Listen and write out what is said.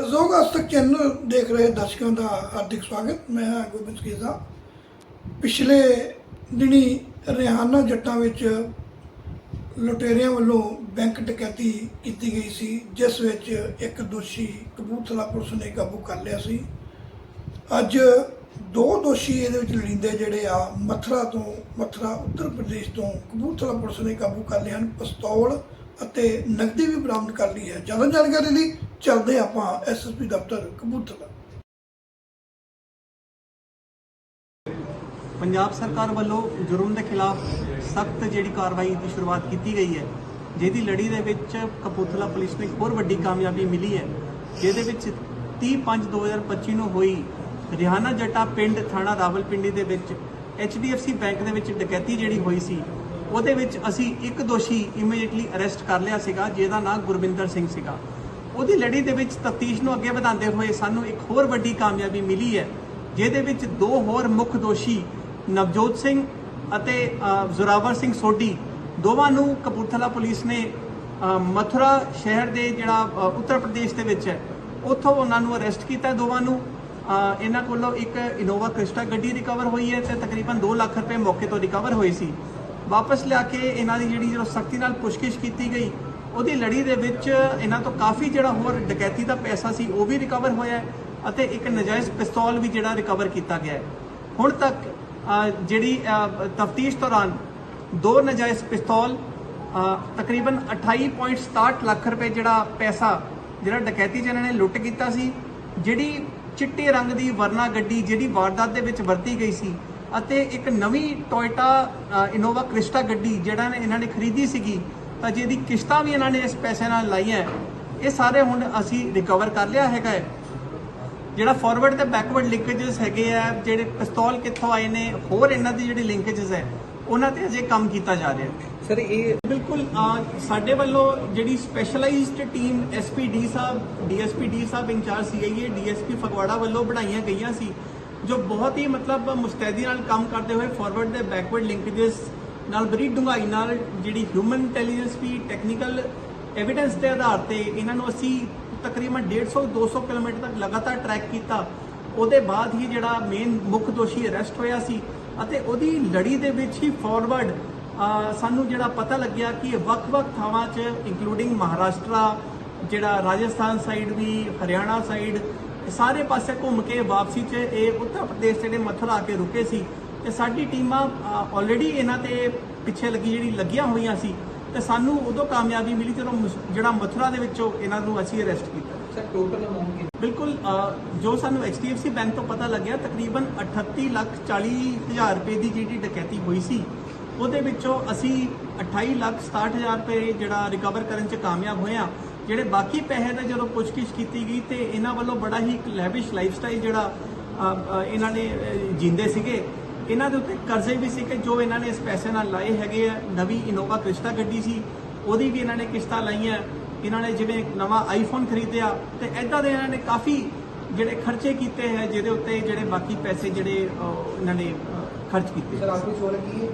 ਜ਼ੋਗ ਅੱਜ ਤੱਕ ਚੈਨਲ ਦੇਖ ਰਹੇ ਦਰਸ਼ਕਾਂ ਦਾ ਹਾਰਦਿਕ ਸਵਾਗਤ। ਮੈਂ ਹਾਂ ਗੋਬਿੰਦ ਕੀਜ਼ਾ ਪਿਛਲੇ ਦਿਨੀ ਰਿਹਾਨਾ ਜੱਟਾਂ ਵਿੱਚ ਲੁਟੇਰਿਆਂ ਵੱਲੋਂ ਬੈਂਕ ਡਕੈਤੀ ਕੀਤੀ ਗਈ ਸੀ, ਜਿਸ ਵਿੱਚ ਇੱਕ ਦੋਸ਼ੀ ਕਪੂਰਥਲਾ ਪੁਲਿਸ ਨੇ ਕਾਬੂ ਕਰ ਲਿਆ ਸੀ। ਅੱਜ ਦੋ ਦੋਸ਼ੀ ਇਹਦੇ ਵਿੱਚ ਲਿੰਦੇ ਜਿਹੜੇ ਆ, ਮਥੁਰਾ ਤੋਂ, ਮਥੁਰਾ ਉੱਤਰ ਪ੍ਰਦੇਸ਼ ਤੋਂ ਕਪੂਰਥਲਾ ਪੁਲਿਸ ਨੇ ਕਾਬੂ ਕਰ ਲਏ ਹਨ। ਪਿਸਤੌਲ ਅਤੇ ਨਕਦੀ ਵੀ ਬਰਾਮਦ ਕਰ ਲਈ ਹੈ। ਜ਼ਿਆਦਾ ਜਾਣਕਾਰੀ ਲਈ ਚੱਲਦੇ ਆਪਾਂ ਐਸਐਸਪੀ ਦਫ਼ਤਰ ਕਪੂਰਥਲਾ। ਪੰਜਾਬ ਸਰਕਾਰ ਵੱਲੋਂ ਜੁਰਮ ਦੇ ਖਿਲਾਫ ਸਖਤ ਜਿਹੜੀ ਕਾਰਵਾਈ ਦੀ ਸ਼ੁਰੂਆਤ ਕੀਤੀ ਗਈ ਹੈ, ਜਿਹਦੀ ਲੜੀ ਦੇ ਵਿੱਚ ਕਪੂਰਥਲਾ ਪੁਲਿਸ ਨੂੰ ਇੱਕ ਹੋਰ ਵੱਡੀ ਕਾਮਯਾਬੀ ਮਿਲੀ ਹੈ, ਜਿਹਦੇ ਵਿੱਚ 30/5/2025 ਨੂੰ ਹੋਈ ਰਿਹਾਨਾ ਜੱਟਾ ਪਿੰਡ ਥਾਣਾ ਰਾਵਲਪਿੰਡੀ ਦੇ ਵਿੱਚ HDFC ਬੈਂਕ ਦੇ ਵਿੱਚ ਡਕੈਤੀ ਜਿਹੜੀ ਹੋਈ ਸੀ ਉਹਦੇ ਵਿੱਚ ਅਸੀਂ ਇੱਕ ਦੋਸ਼ੀ ਇਮੀਡੀਏਟਲੀ ਅਰੈਸਟ ਕਰ ਲਿਆ ਸੀਗਾ ਜਿਹਦਾ ਨਾਮ ਗੁਰਵਿੰਦਰ ਸਿੰਘ ਸੀਗਾ। ਉਹਦੀ ਲੜੀ ਦੇ ਵਿੱਚ ਤਫਤੀਸ਼ ਨੂੰ ਅੱਗੇ ਵਧਾਉਂਦੇ ਹੋਏ ਸਾਨੂੰ ਇੱਕ ਹੋਰ ਵੱਡੀ ਕਾਮਯਾਬੀ ਮਿਲੀ ਹੈ ਜਿਹਦੇ ਵਿੱਚ ਦੋ ਹੋਰ ਮੁੱਖ ਦੋਸ਼ੀ ਨਵਜੋਤ ਸਿੰਘ ਅਤੇ ਅ, ਜ਼ੋਰਾਵਰ ਸਿੰਘ ਸੋਢੀ ਦੋਵਾਂ ਨੂੰ ਕਪੂਰਥਲਾ ਪੁਲਿਸ ਨੇ ਮਥੁਰਾ ਸ਼ਹਿਰ ਦੇ ਜਿਹੜਾ ਉੱਤਰ ਪ੍ਰਦੇਸ਼ ਦੇ ਵਿੱਚ ਹੈ ਉੱਥੋਂ ਉਹਨਾਂ ਨੂੰ ਅਰੈਸਟ ਕੀਤਾ ਦੋਵਾਂ ਨੂੰ। ਇਹਨਾਂ ਕੋਲੋਂ ਇੱਕ ਇਨੋਵਾ ਕ੍ਰਿਸਟਾ ਗੱਡੀ ਰਿਕਵਰ ਹੋਈ ਹੈ ਤੇ ਤਕਰੀਬਨ 2 ਲੱਖ ਰੁਪਏ ਮੌਕੇ ਤੋਂ ਰਿਕਵਰ ਹੋਏ ਸੀ। ਵਾਪਸ ਲਿਆ ਕੇ ਇਹਨਾਂ ਦੀ ਜਿਹੜੀ ਜਦੋਂ ਸਖਤੀ ਨਾਲ ਪੁੱਛਗਿੱਛ ਕੀਤੀ ਗਈ ਉਹਦੀ ਲੜੀ ਦੇ ਵਿੱਚ ਇਹਨਾਂ ਤੋਂ ਕਾਫੀ ਜਿਹੜਾ ਹੋਰ ਡਕੈਤੀ ਦਾ ਪੈਸਾ ਸੀ ਉਹ ਵੀ ਰਿਕਵਰ ਹੋਇਆ ਅਤੇ ਇੱਕ ਨਜਾਇਜ਼ ਪਿਸਤੌਲ ਵੀ ਜਿਹੜਾ ਰਿਕਵਰ ਕੀਤਾ ਗਿਆ ਹੈ। ਹੁਣ ਤੱਕ ਜਿਹੜੀ ਤਫਤੀਸ਼ ਦੌਰਾਨ ਦੋ ਨਜਾਇਜ਼ ਪਿਸਤੌਲ ਅ, ਤਕਰੀਬਨ 28.67 ਲੱਖ ਰੁਪਏ ਜਿਹੜਾ ਪੈਸਾ ਜਿਹੜਾ ਡਕੈਤੀ 'ਚ ਨੇ ਲੁੱਟ ਕੀਤਾ ਸੀ ਜਿਹੜੀ ਚਿੱਟੇ ਰੰਗ ਦੀ ਵਰਨਾ ਗੱਡੀ ਜਿਹੜੀ ਵਾਰਦਾਤ ਦੇ ਵਿੱਚ ਵਰਤੀ ਗਈ ਸੀ ਅਤੇ ਇੱਕ ਨਵੀਂ ਟੋਇਟਾ ਇਨੋਵਾ ਕ੍ਰਿਸਟਾ ਗੱਡੀ ਜਿਹੜਾ ਨੇ ਇਹਨਾਂ ਨੇ ਖਰੀਦੀ ਸੀਗੀ ਤਾਂ ਜਿਹਦੀ ਕਿਸ਼ਤਾਂ ਵੀ ਇਹਨਾਂ ਨੇ ਇਸ ਪੈਸੇ ਨਾਲ ਲਾਈਆਂ। ਇਹ ਸਾਰੇ ਹੁਣ ਅਸੀਂ ਰਿਕਵਰ ਕਰ ਲਿਆ ਹੈਗਾ ਹੈ। ਜਿਹੜਾ ਫਾਰਵਰਡ ਤੇ ਬੈਕਵਰਡ ਲਿੰਕੇजेस ਹੈਗੇ ਆ ਜਿਹੜੇ ਪਿਸਤੌਲ ਕਿੱਥੋਂ ਆਏ ਨੇ ਹੋਰ ਇਹਨਾਂ ਦੀ ਜਿਹੜੀ ਲਿੰਕੇजेस ਹੈ ਉਹਨਾਂ ਤੇ ਅਜੇ ਕੰਮ ਕੀਤਾ ਜਾ ਰਿਹਾ ਸਰ ਇਹ ਬਿਲਕੁਲ ਸਾਡੇ ਵੱਲੋਂ ਜਿਹੜੀ ਸਪੈਸ਼ਲਾਈਜ਼ਡ ਟੀਮ ਐਸਪੀਡੀ ਸਾਹਿਬ ਡੀਐਸਪੀ ਡੀ ਸਾਹਿਬ ਇੰਚਾਰਜ ਸੀਆਈਏ ਡੀਐਸਪੀ ਫਗਵਾੜਾ ਵੱਲੋਂ ਬਣਾਈਆਂ ਗਈਆਂ ਸੀ। ਜੋ ਬਹੁਤ ਹੀ ਮਤਲਬ ਮੁਸਤੈਦੀ ਨਾਲ ਕੰਮ ਕਰਦੇ ਹੋਏ ਫਾਰਵਰਡ ਦੇ ਬੈਕਵਰਡ ਲਿੰਕੇजेस ਨਾਲ ਬੜੀ ਡੂੰਘਾਈ ਨਾਲ ਜਿਹੜੀ ਹਿਊਮਨ ਇੰਟੈਲੀਜੈਂਸ ਵੀ ਟੈਕਨੀਕਲ ਐਵੀਡੈਂਸ ਦੇ ਆਧਾਰ ਤੇ ਇਹਨਾਂ ਨੂੰ ਅਸੀਂ ਤਕਰੀਬਨ 150 200 ਕਿਲੋਮੀਟਰ ਤੱਕ ਲਗਾਤਾਰ ਟਰੈਕ ਕੀਤਾ, ਉਹਦੇ ਬਾਅਦ ਹੀ ਜਿਹੜਾ ਮੇਨ ਮੁੱਖ ਦੋਸ਼ੀ ਅਰੈਸਟ ਹੋਇਆ ਸੀ ਅਤੇ ਉਹਦੀ ਲੜੀ ਦੇ ਵਿੱਚ ਹੀ ਫਾਰਵਰਡ ਸਾਨੂੰ ਜਿਹੜਾ ਪਤਾ ਲੱਗਿਆ ਕਿ ਵੱਖ-ਵੱਖ ਥਾਵਾਂ 'ਚ ਇੰਕਲੂਡਿੰਗ ਮਹਾਰਾਸ਼ਟਰਾ, ਜਿਹੜਾ ਰਾਜਸਥਾਨ ਸਾਈਡ ਵੀ, ਹਰਿਆਣਾ ਸਾਈਡ ਸਾਰੇ ਪਾਸੇ ਘੁੰਮ ਕੇ ਵਾਪਸੀ 'ਚ ਇਹ ਉੱਤਰ ਪ੍ਰਦੇਸ਼ ਜਿਹੜੇ ਮਥੁਰਾ ਆ ਕੇ ਰੁਕੇ ਸੀ ਤੇ ਸਾਡੀ ਟੀਮਾਂ ਆਲਰੇਡੀ ਇਹਨਾਂ ਤੇ ਪਿੱਛੇ ਲੱਗੀ ਜਿਹੜੀ ਲੱਗੀਆਂ ਹੋਈਆਂ ਸੀ ਤੇ ਸਾਨੂੰ ਉਦੋਂ ਕਾਮਯਾਬੀ ਮਿਲੀ ਜਦੋਂ ਜਿਹੜਾ ਮਥੁਰਾ ਦੇ ਵਿੱਚੋਂ ਇਹਨਾਂ ਨੂੰ ਅਸੀਂ ਅਰੈਸਟ ਕੀਤਾ। ਸਰ ਟੋਟਲ ਅਮਾਉਂਟ ਬਿਲਕੁਲ ਜੋ ਸਾਨੂੰ HDFC ਬੈਂਕ ਤੋਂ ਪਤਾ ਲੱਗਿਆ ਤਕਰੀਬਨ 38 ਲੱਖ 40 ਹਜ਼ਾਰ ਰੁਪਏ ਦੀ ਜਿਹੜੀ ਡਕੈਤੀ ਹੋਈ ਸੀ ਉਹਦੇ ਵਿੱਚੋਂ ਅਸੀਂ 28 ਲੱਖ 67 ਹਜ਼ਾਰ ਰੁਪਏ ਜਿਹੜਾ ਰਿਕਵਰ ਕਰਨ 'ਚ ਕਾਮਯਾਬ ਹੋਏ ਹਾਂ। ਜਿਹੜੇ ਬਾਕੀ ਪੈਸੇ ਦਾ ਜਦੋਂ ਪੁੱਛਗਿੱਛ ਕੀਤੀ ਗਈ ਤੇ ਇਹਨਾਂ ਵੱਲੋਂ ਬੜਾ ਹੀ ਇੱਕ ਲੈਵਿਸ਼ ਲਾਈਫਸਟਾਈਲ ਜਿਹੜਾ ਇਹਨਾਂ ਨੇ ਅ, ਜੀਂਦੇ ਸੀਗੇ। ਇਹਨਾਂ ਦੇ ਉੱਤੇ ਕਰਜ਼ੇ ਵੀ ਸੀ ਕਿ ਜੋ ਇਹਨਾਂ ਨੇ ਇਸ ਪੈਸੇ ਨਾਲ ਲਾਏ ਹੈਗੇ ਆ। ਨਵੀਂ ਇਨੋਵਾ ਕ੍ਰਿਸਟਾ ਗੱਡੀ ਸੀ ਉਹਦੀ ਵੀ ਇਹਨਾਂ ਨੇ ਕਿਸ਼ਤਾਂ ਲਾਈਆਂ। ਇਹਨਾਂ ਨੇ ਜਿਵੇਂ ਨਵਾਂ ਆਈਫੋਨ ਖਰੀਦਿਆ ਤੇ ਐਦਾਂ ਦੇ ਇਹਨਾਂ ਨੇ ਕਾਫੀ ਜਿਹੜੇ ਖਰਚੇ ਕੀਤੇ ਹੈ ਜਿਹਦੇ ਉੱਤੇ ਜਿਹੜੇ ਬਾਕੀ ਪੈਸੇ ਜਿਹੜੇ ਇਹਨਾਂ ਨੇ ਖਰਚ ਕੀਤੇ। ਸਰ ਆਖਰੀ ਸਵਾਲ ਹੈ ਕਿ